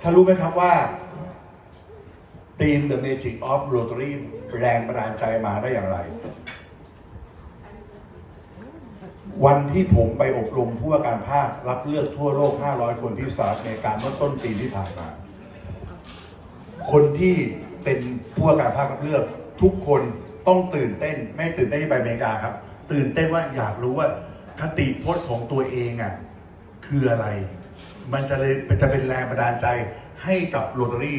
ถ้ารู้ไหมครับว่าทีม The Magic of Rotary แรงบันดาลใจมาได้อย่างไร วันที่ผมไปอบรมผู้ว่าการภาครับเลือกทั่วโลก 500 คนที่สหรัฐอเมริกาเมื่อต้นปีที่ผ่านมา คนที่เป็นผู้ว่าการภาครับเลือก ทุกคนต้องตื่นเต้น ไม่ตื่นเต้นที่ไปอเมริกาครับ ตื่นเต้นว่าอยากรู้ว่าคติพจน์ของตัวเองอะคืออะไร มันจะเลยจะเป็นแรงบันดาลใจให้กับโรตารี่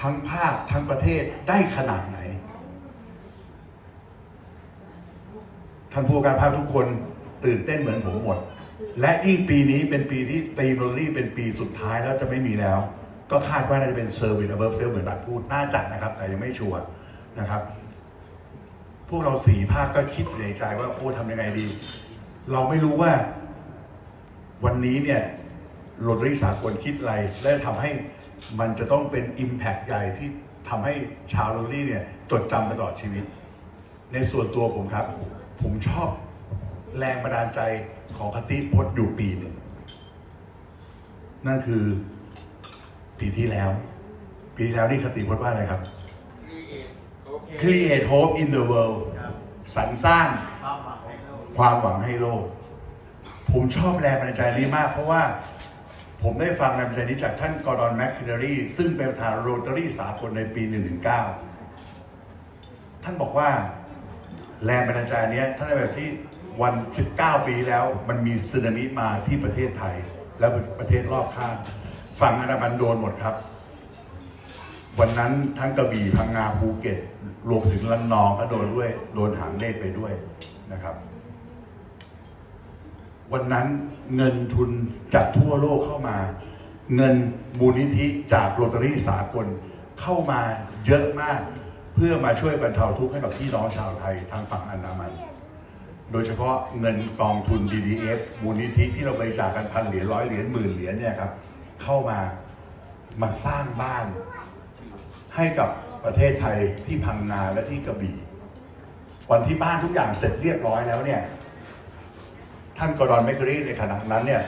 ทั้งภาคทั้งประเทศได้ขนาดไหน ท่านผู้การภาคทุกคนตื่นเต้นเหมือนผมหมด และยิ่งปีนี้เป็นปีที่ตีโรตารี่เป็นปีสุดท้ายแล้วจะไม่มีแล้ว ก็คาดว่าน่าจะเป็นเซอร์วิส above sale เหมือนบัตรพูดน่าจะนะครับ แต่ยังไม่ชัวร์นะครับ พวกเราสี่ภาคก็คิดในใจว่าโอ้ทำยังไงดี เราไม่รู้ว่าวันนี้เนี่ย โรตารี่สากลคิดอะไร และทำให้มันจะต้องเป็น Impact ใหญ่ที่ทำให้ชาวโรตารี่เนี่ยจดจำไปตลอดชีวิต ในส่วนตัวผมครับ ผมชอบแรงบันดาลใจของคติพจน์อยู่ปีหนึ่ง นั่นคือปีที่แล้ว ปีที่แล้วนี่คติพจน์ว่าอะไรครับ Create hope in the world สรรสร้างความหวังให้โลก ผมชอบแรงบันดาลใจนี้มาก เพราะว่า ผมได้ฟังแรงบันดานี้จากท่านกอร์ดอนแมคคินเนอรีซึ่งเป็นประธานโรตารี่สากลในปี 119 ท่านบอกว่าแรงบันดาลใจนี้ท่านในแบบที่วัน19ปีแล้ว มันมีสึนามิมาที่ประเทศไทย และประเทศรอบข้างฝั่งอันดามันโดนหมดครับ วันนั้นทั้งกระบี่พังงาภูเก็ตรวมถึงลันนองก็โดนด้วย โดนหางเลขไปด้วยนะครับ วันนั้นเงินทุนจากทั่วโลกเข้ามา เงินมูลนิธิจากโรตารี่สากลเข้ามาเยอะมาก เพื่อมาช่วยบรรเทาทุกข์ให้กับพี่น้องชาวไทยทางฝั่งอันดามัน โดยเฉพาะเงินกองทุน DDF มูลนิธิที่เราบริจาคกันพันเหรียญร้อยเหรียญหมื่นเหรียญเนี่ยครับเข้ามามาสร้างบ้านให้กับประเทศไทยที่พังงาและที่กระบี่วันที่บ้านทุกอย่างเสร็จเรียบร้อยแล้วเนี่ย ท่านกรดอนแมคคอรีในขณะนั้นเนี่ย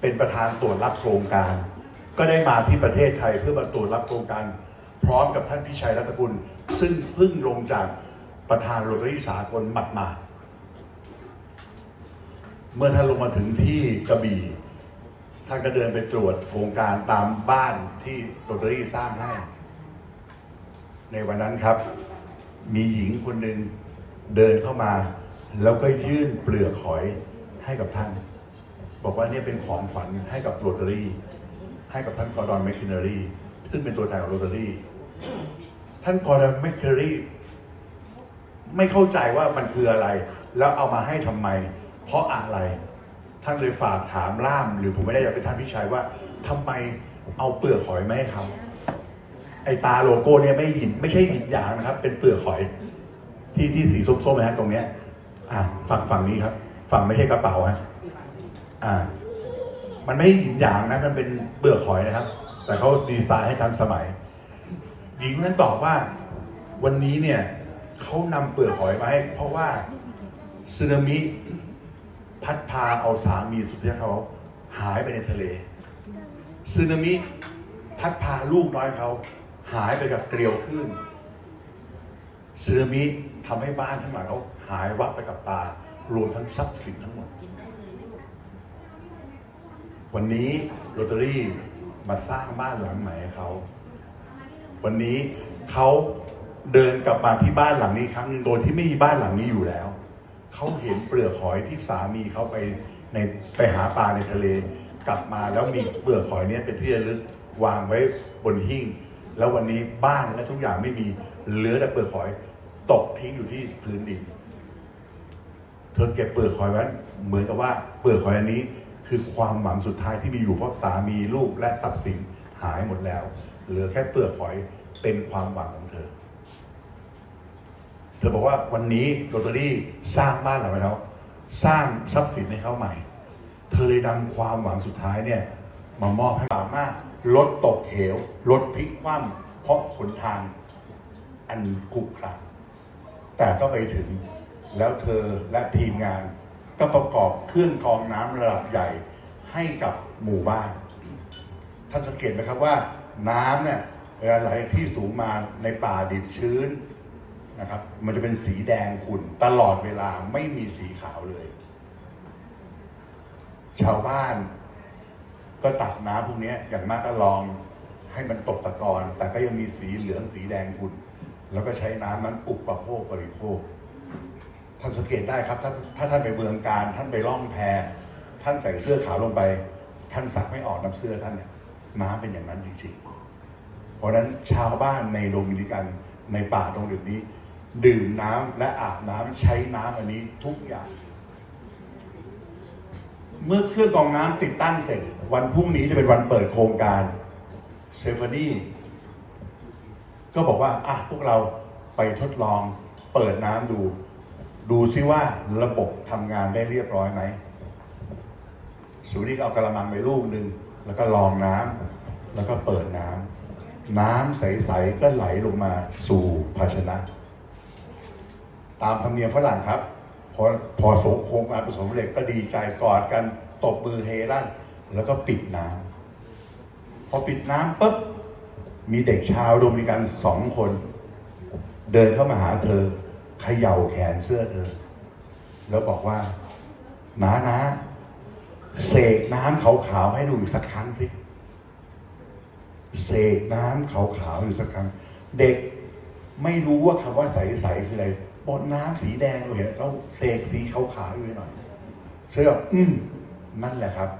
เป็นประธานตรวจรับโครงการ ก็ได้มาที่ประเทศไทยเพื่อมาตรวจรับโครงการ พร้อมกับท่านพิชัยรัตกุล ซึ่งเพิ่งลงจากประธานโรตารี่สากลหมัดมาเมื่อท่านลงมาถึงที่กระบี่ท่านก็เดินไปตรวจโครงการตามบ้านที่โรตารี่สร้างให้ ในวันนั้นครับ มีหญิงคนหนึ่งเดินเข้ามา แล้วก็ยื่นเปลือกหอย ให้กับท่าน บอกว่าเนี่ยเป็นของขวัญให้กับโรตารี่ให้กับท่านกอร์ดอนแมคคินเนอรี่ซึ่งเป็นตัวแทนของโรตารี่ท่านกอร์ดอนแมคคินเนอรี่ไม่เข้าใจว่ามันคืออะไร แล้วเอามาให้ทำไม เพราะอะไร ท่านเลยฝากถามล่าม หรือผมไม่ได้อยากเป็นท่านพิชัยว่าทำไมเอาเปลือกหอยมาให้เขาไอตาโลโก้เนี่ยไม่หินไม่ใช่หินหยางนะครับ เป็นเปลือกหอย ที่ที่สีส้มๆนะฮะตรงเนี้ย อ่าฝั่งฝั่งนี้ครับ ฝั่งไม่ใช่กระเป๋าฮะอ่า มันไม่ใช่หินหยางนะ มันเป็นเปลือกหอยนะครับ แต่เขาดีไซน์ให้ทันสมัย หญิงนั้นบอกว่าวันนี้เนี่ยเขานำเปลือกหอยมาให้เพราะว่าสึนามิพัดพาเอาสามีสุดที่เขาหายไปในทะเลสึนามิพัดพาลูกน้อยเขาหายไปกับเกลียวคลื่นสึนามิทำให้บ้านทั้งหลังเขาหายวับไปกับตา รวมทั้งทรัพย์สินทั้งหมด วันนี้โรตารี่มาสร้างบ้านหลังใหม่ให้เขา วันนี้เขาเดินกลับมาที่บ้านหลังนี้ครั้งหนึ่งโดยที่ไม่มีบ้านหลังนี้อยู่แล้ว เขาเห็นเปลือกหอยที่สามีเขาไปในไปหาปลาในทะเล กลับมาแล้วมีเปลือกหอยเนี้ยเป็นที่ระลึกวางไว้บนหิ้ง แล้ววันนี้บ้านและทุกอย่างไม่มีเหลือแต่เปลือกหอย ตกทิ้งอยู่ที่พื้นดิน เธอเก็บเปลือกหอยไว้เหมือนกับว่าเปลือกหอยอันนี้ คือความหวังสุดท้ายที่มีอยู่เพราะสามีลูกและทรัพย์สินหายหมดแล้ว เหลือแค่เปลือกหอยเป็นความหวังของเธอ เธอบอกว่าวันนี้โรตารี่สร้างบ้านหลังใหม่แล้วสร้างทรัพย์สินให้เขาใหม่ เธอเลยนำความหวังสุดท้ายเนี่ยมามอบให้สามารถลดตกเหวลดพลิกคว่ำเพราะขนทางอันขรุขระแต่ก็ไปถึง แล้วเธอและทีมงาน ก็ประกอบเครื่องกรองน้ำระดับใหญ่ให้กับหมู่บ้าน ท่านสังเกตไหมครับว่าน้ำเนี่ยเวลาไหลที่สูงมาในป่าดิบชื้นนะครับ มันจะเป็นสีแดงขุ่นตลอดเวลาไม่มีสีขาวเลย ชาวบ้านก็ตักน้ำพวกนี้อย่างมากก็ลองให้มันตกตะกอน แต่ก็ยังมีสีเหลืองสีแดงขุ่นแล้วก็ใช้น้ำนั้นอุปโภคบริโภค ท่านสังเกตได้ครับถ้าถ้าท่านไปเมืองการ ท่านไปล่องแพท่านใส่เสื้อขาวลงไป ท่านซักไม่ออกน้ำเสื้อท่านเนี่ยน้ำเป็นอย่างนั้นจริงๆเพราะนั้นชาวบ้านในโดมินิกันในป่าตรงจุดนี้ ดื่มน้ำและอาบน้ำใช้น้ำอันนี้ทุกอย่าง เมื่อเครื่องกรองน้ำติดตั้งเสร็จ วันพรุ่งนี้จะเป็นวันเปิดโครงการเซฟานี่ก็บอกว่าอะพวกเราไปทดลองเปิดน้ำดู ดูซิว่าระบบทำงานได้เรียบร้อยไหมสุนี่ก็เอากระมังไปลูกหนึ่งแล้วก็ลองน้ำแล้วก็เปิดน้ำน้ำใสๆก็ไหลลงมาสู่ภาชนะ ตามธรรมเนียมฝรั่งครับ พอพอสงโครงการประสมสำเร็จก็ดีใจกอดกันตบมือเฮลั่นแล้วก็ปิดน้ำพอปิดน้ำปุ๊บมีเด็กชาวโดมิกันสองคน เดินเข้ามาหาเธอ เขย่าแขนเสื้อเธอ แล้วบอกว่าน้านะเสกน้ำขาวๆให้ดูอีกสักครั้งสิเสกน้ำขาวๆอยู่สักครั้ง เด็กไม่รู้ว่าคำว่าใสๆคืออะไรบนน้ำสีแดงเราเห็นเราเสกสีขาวๆอยู่หน่อยเชื่อบอกอืมนั่นแหละครับ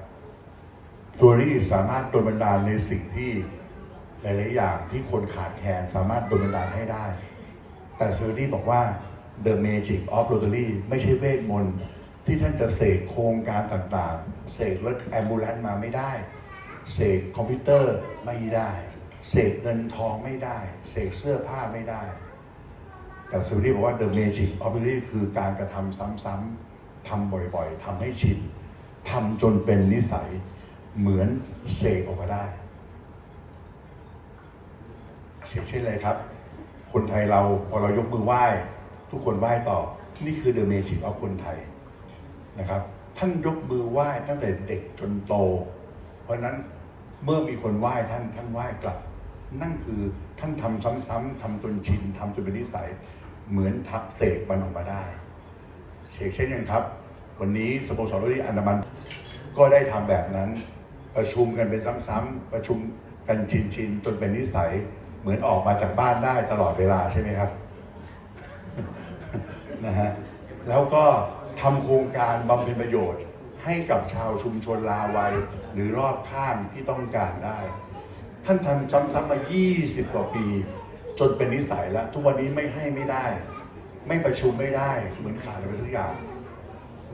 ตัวนี้สามารถโดนบันดาลในสิ่งที่หลายๆอย่างที่คนขาดแคลนสามารถโดนบันดาลให้ได้ แต่เซอร์ดี้บอกว่า The Magic of Rotary ไม่ใช่เวทมนต์ที่ท่านจะเสกโครงการต่างๆ เสกรถแอมบูเลนต์มาไม่ได้ เสกคอมพิวเตอร์ไม่ได้ เสกเงินทองไม่ได้ เสกเสื้อผ้าไม่ได้ แต่เซอร์ดี้บอกว่า The Magic of Rotary คือการกระทำซ้ำๆทำบ่อยๆทำให้ชินทำจนเป็นนิสัยเหมือนเสกออกมาได้เช่นเช่นเลยครับ คนไทยเราพอเรายกมือไหว้ ทุกคนไหว้ต่อ นี่คือเดอะเมจิกของคนไทยนะครับ ท่านยกมือไหว้ตั้งแต่เด็กจนโต เพราะนั้นเมื่อมีคนไหว้ท่านท่านไหว้กลับ นั่นคือท่านทำซ้ำๆทำจนชินทำจนเป็นนิสัย เหมือนทักเสกมันออกมาได้เช่นเช่นกันครับ วันนี้สโมสรโรตีอันดามันก็ได้ทำแบบนั้น ประชุมกันเป็นซ้ำๆประชุมกันชินๆจนเป็นนิสัย เหมือนออกมาจากบ้านได้ตลอดเวลาใช่ไหมครับนะฮะแล้วก็ทำโครงการบำเพ็ญประโยชน์ ให้กับชาวชุมชนลาวัย หรือรอบข้างที่ต้องการได้ ท่านทำซ้ำๆมา 20 กว่าปี จนเป็นนิสัยแล้ว ทุกวันนี้ไม่ให้ไม่ได้ ไม่ประชุมไม่ได้ เหมือนขาดอะไรไปสักอย่าง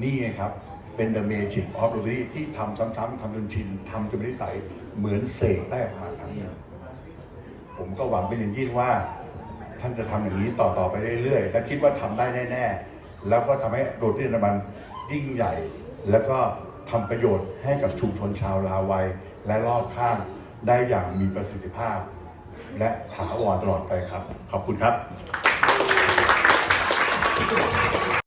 นี่ไงครับ เป็น The Magic of r o t a r y ที่ทำซ้ำๆทำจนชินทำจนเป็นนิสัย เหมือนเสกได้ออกมาครั้งหนึ่ง ผมก็หวังเป็นอย่างยิ่งว่า ท่านจะทำอย่างนี้ต่อๆไปเรื่อยๆ และคิดว่าทำได้แน่ๆ แล้วก็ทำให้โรตีนมันยิ่งใหญ่ แล้วก็ทำประโยชน์ให้กับชุมชนชาวลาวัย และรอบข้างได้อย่างมีประสิทธิภาพ และถาวรตลอดไปครับ ขอบคุณครับ